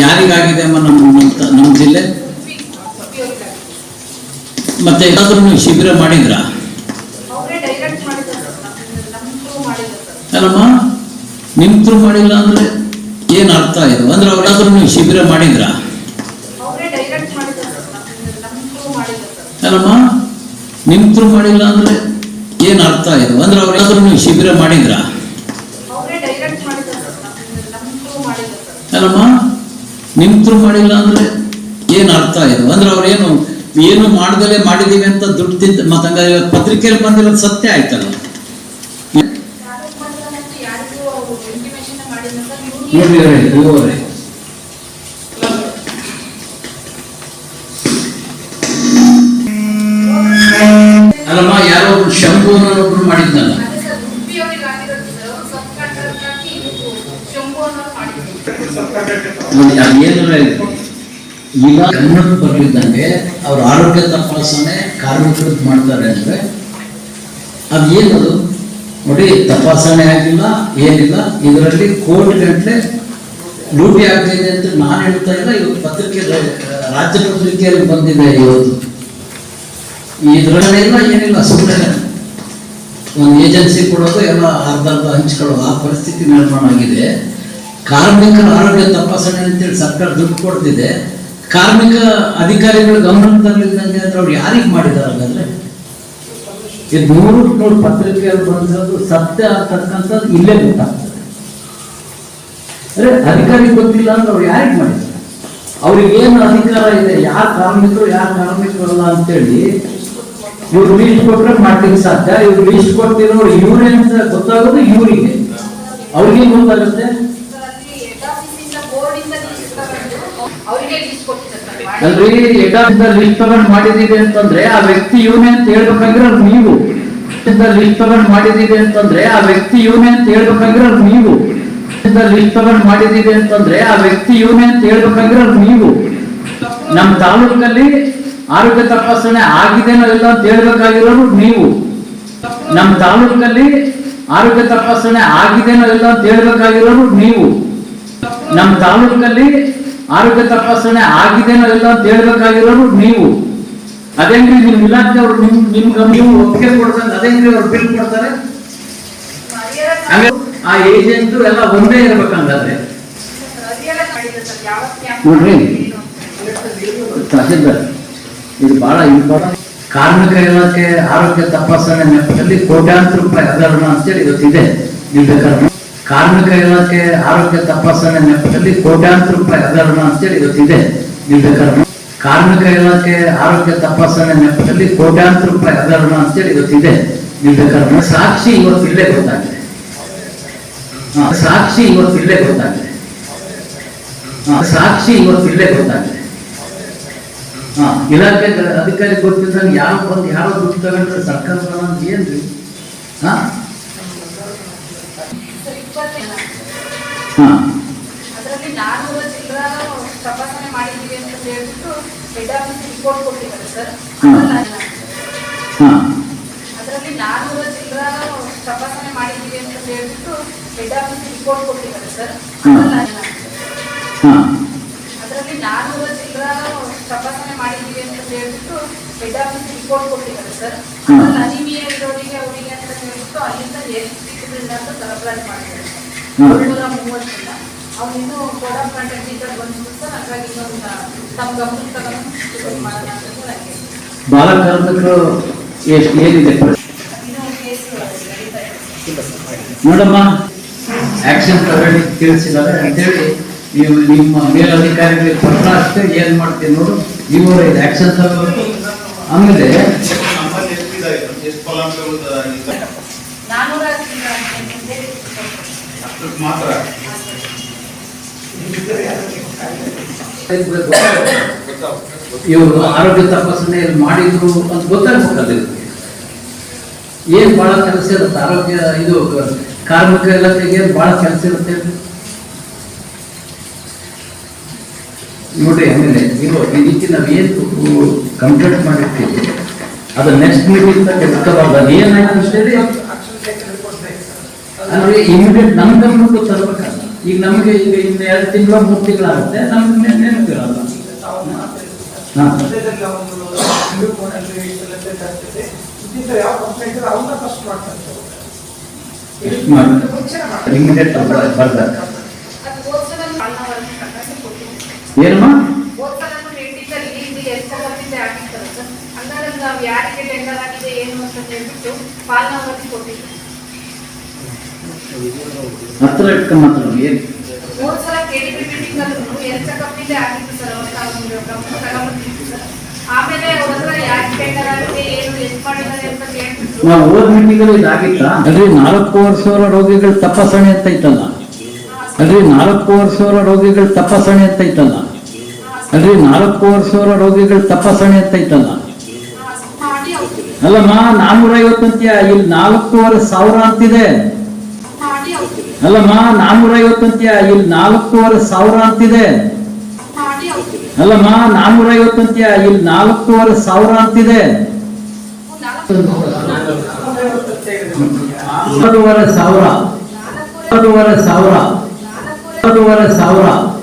ಯಾರಿಗಾಗಿದೆ ಅಮ್ಮ ನಮ್ಮ ನಮ್ಮ- ಜಿಲ್ಲೆ? ಮತ್ತೆ ಎಲ್ಲಾದ್ರೂ ನೀವು ಶಿಬಿರ ಮಾಡಿದ್ರ? ಅಲ್ಲಮ್ಮ ನಿಮ್ ಥ್ರೂ ಮಾಡಿಲ್ಲ ಅಂದ್ರೆ ಏನ್ ಅರ್ಥ ಇದು? ಅಂದ್ರೆ ಅವರಾದ್ರೂ ನೀವು ಶಿಬಿರ ಮಾಡಿದ್ರ? ಅಲ್ಲಮ್ಮ ನಿಮ್ ಥ್ರೂ ಮಾಡಿಲ್ಲ ಅಂದ್ರೆ ಏನ್ ಅರ್ಥ ಇದು? ಅಂದ್ರೆ ಅವರಾದ್ರೂ ನೀವು ಶಿಬಿರ ಮಾಡಿದ್ರಾ ಅವರೇ ಡೈರೆಕ್ಟ್ ಮಾಡಿದ್ದಾರೆ ಸರ್ ನಮ್ಮ ನಮ್ಮ ಥ್ರೂ ಮಾಡಿಲ್ಲ ಸರ್ ಅಲ್ಲಮ್ಮ ನಿಮ್ ಥ್ರೂ ಮಾಡಿಲ್ಲ ಅಂದ್ರೆ ಏನ್ ಅರ್ಥ ಇದು? ಅಂದ್ರೆ ಅವ್ರೇನು ಏನು ಮಾಡ್ದಲೇ ಮಾಡಿದೀವಿ ಅಂತ ದುಡ್ಡು ತಿಂತ ಮತ್ತಂಗ ಪತ್ರಿಕೆಯಲ್ಲಿ ಬಂದಿರೋದು ಸತ್ಯ ಆಯ್ತಲ್ಲ. ಅಲ್ಲಮ್ಮ ಯಾರೋ ಒಬ್ರು ಶಂಭು ಅನ್ನೋರು ಮಾಡಿದ್ನಲ್ಲ ಅದೇ ಸರ್ ಉಡುಪಿ ಅವ್ರಿಗೆ ಆಗಿರೋದು ಸರ್ ಅವರು ಸಬ್ ಕಾಂಟ್ರಾಕ್ಟ್ ಹಾಕಿ ಇದು ಶಂಭು ಅನ್ನೋರು ಇರ್ಲಿ. ಈಗ ಗಮನಕ್ಕೆ ಬರ್ತಿದ್ದಂಗೆ ಅವ್ರ ಆರೋಗ್ಯ ತಪಾಸಣೆ ಕಾರ್ಮಿಕರು ಮಾಡ್ತಾರೆ ಅಂದ್ರೆ ಅದು ಏನದು? ನೋಡಿ, ತಪಾಸಣೆ ಆಗಿಲ್ಲ, ಏನಿಲ್ಲ, ಇದರಲ್ಲಿ ಕೋಟಿ ಗಂಟೆ ಡ್ಯೂಟಿ ಆಗ್ತಿದೆ ಅಂತ ನಾನು ಹೇಳ್ತಾ ಇಲ್ಲ ಇವತ್ತು ಪತ್ರಿಕೆ ರಾಜ್ಯ ಪತ್ರಿಕೆಯಲ್ಲಿ ಬಂದಿದೆ ಇವತ್ತು. ಇದರಲ್ಲೆಲ್ಲ ಏನಿಲ್ಲ ಸುಮ್ಮನೆ ಒಂದು ಏಜೆನ್ಸಿ ಕೊಡೋದು, ಎಲ್ಲ ಅರ್ಧ ಅರ್ಧ ಹಂಚ್ಕೊಳ್ಳೋದು. ಆ ಪರಿಸ್ಥಿತಿ ನಿರ್ಮಾಣ ಆಗಿದೆ. ಕಾರ್ಮಿಕರ ಆರೋಗ್ಯ ತಪಾಸಣೆ ಅಂತೇಳಿ ಸರ್ಕಾರ ದುಡ್ಡು ಕೊಡ್ತಿದೆ. ಕಾರ್ಮಿಕ ಅಧಿಕಾರಿಗಳು ಗಮನಕ್ಕೆ ತರಲಿದ್ದಂಗೆ ಅಂದ್ರೆ ಅವ್ರು ಯಾರಿಗೆ ಮಾಡಿದಾರೆ ಹಾಗಾದ್ರೆ? ಇದು ನೂರು ನೂರು ಪತ್ರಿಕೆಯಲ್ಲಿ ಬಂದದ್ದು ಸತ್ಯ ಆಗ್ತಕ್ಕಂಥದ್ದು ಇಲ್ಲೇ ಗೊತ್ತಾಗ್ತದೆ. ಅರೆ, ಅಧಿಕಾರಿ ಗೊತ್ತಿಲ್ಲ ಅಂದ್ರೆ ಅವ್ರು ಯಾರಿಗೆ ಮಾಡಿದ್ದಾರೆ? ಅವ್ರಿಗೆ ಏನು ಅಧಿಕಾರ ಇದೆ, ಯಾರು ಕಾರ್ಮಿಕರು, ಯಾರು ಕಾರ್ಮಿಕರಲ್ಲ ಅಂತೇಳಿ ಇವ್ರು ಲೀಸ್ಟ್ ಕೊಟ್ರೆ ಮಾಡ್ಲಿಕ್ಕೆ ಸಾಧ್ಯ. ಇವ್ರು ಲೀಸ್ಟ್ ಕೊಡ್ತಿರೋರು ಇವ್ರೇ ಅಂತ ಗೊತ್ತಾಗೋದು ಇವರಿಗೆ. ಅವ್ರಿಗೆ ಗೊತ್ತಾಗುತ್ತೆ ಸರ್ ಅಲ್ಲಿ ಹೆಡ್ ಆಫೀಸಿಂದ ಬೋರ್ಡಿಂದ ಲೀಸ್ಟ್ ತಗೊಂಡು ಅವರಿಗೆ ಲೀಸ್ಟ್ ಕೊಟ್ಟಿದ್ದಾರೆ ಸರ್ ಮಾಡಿ. ಅಲ್ರಿ ಎಡಾದಿಂದ ಲಿಸ್ಟ್ ತಗೊಂಡ್ ಮಾಡಿದೀವಿ ಅಂತಂದ್ರೆ ಆ ವ್ಯಕ್ತಿ ಇವನೇ ಅಂತ ಹೇಳ್ಬೇಕಾಗಿರೋ ನೀವು. ಲಿಸ್ಟ್ ತಗೊಂಡ್ ಮಾಡಿದೀವಿ ಅಂತಂದ್ರೆ ಆ ವ್ಯಕ್ತಿ ಇವನೇ ಅಂತ ಹೇಳ್ಬೇಕಾಗಿರೋ ನೀವು. ಲಿಸ್ಟ್ ತಗೊಂಡ್ ಮಾಡಿದೀವಿ ಅಂತಂದ್ರೆ ಆ ವ್ಯಕ್ತಿ ಇವನೇ ಅಂತ ಹೇಳ್ಬೇಕಾಗಿರೋ ನೀವು. ನಮ್ ತಾಲೂಕಲ್ಲಿ ಆರೋಗ್ಯ ತಪಾಸಣೆ ಆಗಿದೆನೋ ಇಲ್ಲ ಅಂತ ಹೇಳ್ಬೇಕಾಗಿರೋರು ನೀವು. ನಮ್ ತಾಲೂಕಲ್ಲಿ ಆರೋಗ್ಯ ತಪಾಸಣೆ ಆಗಿದೆನೋ ಇಲ್ಲ ಅಂತ ಹೇಳ್ಬೇಕಾಗಿರೋರು ನೀವು. ನಮ್ ತಾಲೂಕಲ್ಲಿ ಆರೋಗ್ಯ ತಪಾಸಣೆ ಆಗಿದೆ ಇಲ್ಲ ಅಂತ ಹೇಳ್ಬೇಕಾಗಿರೋರು ನೀವು ಅದೇನ್ರಿ ನಿಮ್ ಇಲಾಖೆಯವ್ರು ನಿಮ್ ನಿಮ್ಗೆ ನೀವು ಒಪ್ಪಿಗೆ ಕೊಡ್ತಾರೆ ಅದೇನ್ರಿ ಅವ್ರು ಬಿಲ್ ಕೊಡ್ತಾರೆ ಆ ಏಜೆಂಟ್ ಎಲ್ಲ ಒಂದೇ ಇರ್ಬೇಕಂದ್ರೆ ನೋಡ್ರಿ. ತಹಸೀಲ್ದಾರ್, ಇದು ಬಹಳ ಇಂಪಾರ್ಟೆಂಟ್ ಕಾರ್ಮಿಕ ಇಲಾಖೆ ಆರೋಗ್ಯ ತಪಾಸಣೆ ನೆಪದಲ್ಲಿ ಕೋಟ್ಯಾಂತರ ರೂಪಾಯಿ ಹಗರಣ ಅಂತೇಳಿ ಇವತ್ತಿದೆ ನೀವು. ಕಾರ್ಮಿಕ ಇಲಾಖೆ ಆರೋಗ್ಯ ತಪಾಸಣೆ ನೆಪದಲ್ಲಿ ಕೋಟ್ಯಾಂತರ ರೂಪಾಯಿ ಹಗರಣ ಅಂತೇಳಿ ಇವತ್ತಿದೆ. ನೀವು. ಕಾರ್ಮಿಕ ಇಲಾಖೆ ಆರೋಗ್ಯ ತಪಾಸಣೆ ನೆಪದಲ್ಲಿ ಕೋಟ್ಯಾಂತರ ರೂಪಾಯಿ ಹಗರಣ ಅಂತೇಳಿ ಇವತ್ತಿದೆ. ನೀವು ಸಾಕ್ಷಿ ಇವತ್ತು ಇಲ್ಲೇ ಗೊತ್ತಾಗಿದೆ. ಸಾಕ್ಷಿ ಇವತ್ತು ಇಲ್ಲೇ ಗೊತ್ತಾಗಿದೆ. ಸಾಕ್ಷಿ ಇವತ್ತು ಇಲ್ಲೇ ಗೊತ್ತಾಗಿದೆ. ಹಾ, ಇಲಾಖೆ ಅಧಿಕಾರಿ ಗೊತ್ತಿದ್ದಂಗೆ ಯಾರು ಬಂದು ಯಾರು ದುಡ್ಡು ಸರ್ಕಾರ ಏನ್ರಿ? ಹಾ ಸರ್ ಇಪ್ಪತ್ತು ಜನ. ಹಾ ಅದರಲ್ಲಿ ನಾನ್ನೂರು ಚಿಲ್ಲರ ತಪಾಸಣೆ ಮಾಡಿದ್ದೀವಿ ಅಂತ ಹೇಳ್ಬಿಟ್ಟು ಹೆಡ್ ಆಫೀಸ್ ರಿಪೋರ್ಟ್ ಕೊಟ್ಟಿದ್ದಾರೆ ಸರ್ ಹ್ಮ್. ಹಾ. ಅದರಲ್ಲಿ ಅನಿಮಿಯ ಇರೋರಿಗೆ ಅವರಿಗೆ ಅಂತ ಹೇಳ್ಬಿಟ್ಟು ಅಲ್ಲಿಂದ ಎಲೆಕ್ಟ್ರಿಸಿಟಿಯಿಂದ ಅಂತ ಸರಬರಾಜು ಮಾಡಿದ್ದಾರೆ. ಏಳ್ನೂರ ಮೂವತ್ತು ಜನ. ಅವ್ರು ಇನ್ನೂ ಕೋಡ್ ಆಫ್ ಕಾಂಟ್ಯಾಕ್ಟ್ ಇಂದ ಬಂದ್ಬಿಟ್ಟು ಸರ್ ಹಾಗಾಗಿ ಇನ್ನೊಂದು ತಮ್ಮ ಗಮನಕ್ಕೆ ತಗೊಂಡು ಇದು ಮಾಡೋಣ ಅಂತ ನನಗೆ ಬಾಲ ಕಾರ್ಮಿಕರು ಎಷ್ಟು ಏನಿದೆ? ನೋಡಮ್ಮ ಆಕ್ಷನ್ ತಗೊಳ್ಳಿ ತಿಳಿಸಿದ್ದಾರೆ. ಅಂತೇಳಿ ನೀವು ನಿಮ್ಮ ಮೇಲಧಿಕಾರಿಗಳಿಗೆ ಪತ್ರ ಅಷ್ಟೇ ಏನ್ ಮಾಡ್ತೀವಿ ನೋಡು. ನೀವು ಇದು ಆಕ್ಷನ್ ತಗೋಬೇಕು ಆಮೇಲೆ ಎಷ್ಟಿದೆ ಎಷ್ಟು ಫಲಾಂಶಗಳು ಇದೆ? ನಾನ್ನೂರ ಚಿಲ್ಲರ ಅಂತ ಹೇಳಿ ಅಷ್ಟಕ್ಕೆ ಮಾತ್ರ. ಇವರು ಆರೋಗ್ಯ ತಪಾಸಣೆ ಮಾಡಿದ್ರು ಅಂತ ಗೊತ್ತಾಗ್ಬೇಕಲ್ಲ. ಏನ್ ಬಹಳ ಕೆಲಸ ಇರುತ್ತೆ? ಆರೋಗ್ಯ ಇದು ಕಾರ್ಮಿಕ ಇಲಾಖೆಗೆ ಏನ್ ಬಹಳ ಕೆಲಸ ಇರುತ್ತೆ? ನೋಡ್ರಿ ಆಮೇಲೆ ಇದು ಈ ರೀತಿ ನಾವು ಏನು ಕಂಪ್ಲೇಂಟ್ ಮಾಡಿರ್ತೀವಿ? ಅದು ನೆಕ್ಸ್ಟ್ ಮೀಟಿಂಗ್ ಬಿಟ್ಟಬಾರ್ದು ಅದು ಏನಾಯ್ತು ಅಂತೇಳಿ ಅಂದ್ರೆ ಇಮಿಡಿಯೇಟ್ ನಮ್ಮ ಗಮನಕ್ಕೂ ತರಬೇಕಲ್ಲ ಈಗ ನಮಗೆ ಈಗ ಇನ್ನು ಎರಡು ತಿಂಗಳು ಮೂರು ತಿಂಗಳಾಗುತ್ತೆ. ನಮ್ಗೆ ನೆನಪಿರಲ್ಲ. ಏನಮ್ಮ ಯಾರಿಗೆ ಟೆಂಡರ್ ಆಗಿದೆ ಏನು ಅಂತ ಹೇಳ್ಬಿಟ್ಟು ಕೊಟ್ಟಿದ್ದೀವಿ ಹತ್ರ ಇಟ್ಕೊಂಡು ಏನು? ಮೀಟಿಂಗ್ ಅಲ್ಲೂ ಆಗಿತ್ತು ಸರ್ ಅವಾಗ ನಾವು ಒಂದು ಗಮನ ತಗೊಂಡ್ಬಂದಿದ್ವಿ ಸರ್ ಆಮೇಲೆ ಅವ್ರ ಹತ್ರ ಯಾಕೆ ಟೆಂಡರ್ ಏನು ಎಷ್ಟು ಮಾಡಿದ್ದಾರೆ ಅಂತ ಕೇಳ್ಬಿಟ್ಟು ನಾವು ಓದ್ ಮೀಟಿಂಗಲ್ಲಿ ಇದಾಗಿತ್ತ? ಅಲ್ರಿ ನಾಲ್ಕೂವರೆ ಸಾವಿರ ರೋಗಿಗಳ ತಪಾಸಣೆ ಅಂತ ಐತಲ್ಲ ಅಲ್ರಿ ನಾಲ್ಕೂವರೆ ಸಾವಿರ ರೋಗಿಗಳು ತಪಾಸಣೆ ಅಂತ ಐತಲ್ಲ ಅಲ್ರಿ ನಾಲ್ಕೂವರೆ ಸಾವಿರ ರೋಗಿಗಳು ತಪಾಸಣೆ ಅಂತ ಅವ್ರು ಅಲ್ಲಮ್ಮ ನಾನೂರ ಐವತ್ತಂತೀಯ ಇಲ್ಲಿ ನಾಲ್ಕೂವರೆ ಸಾವಿರ ಅಂತಿದೆ. ಅಲ್ಲಮ್ಮ ನಾನೂರ ಅಂತೀಯ? ಇಲ್ಲಿ ನಾಲ್ಕೂವರೆ ಸಾವಿರ ಅಂತಿದೆ. ಅಲ್ಲಮ್ಮ ನಾನೂರ ಐವತ್ತಂತ್ಯ ಇಲ್ಲಿ ನಾಲ್ಕೂವರೆ ಸಾವಿರ ಅಂತಿದೆ. ಸಾವಿರ. ಸಾವಿರ. ಸಾವಿರ.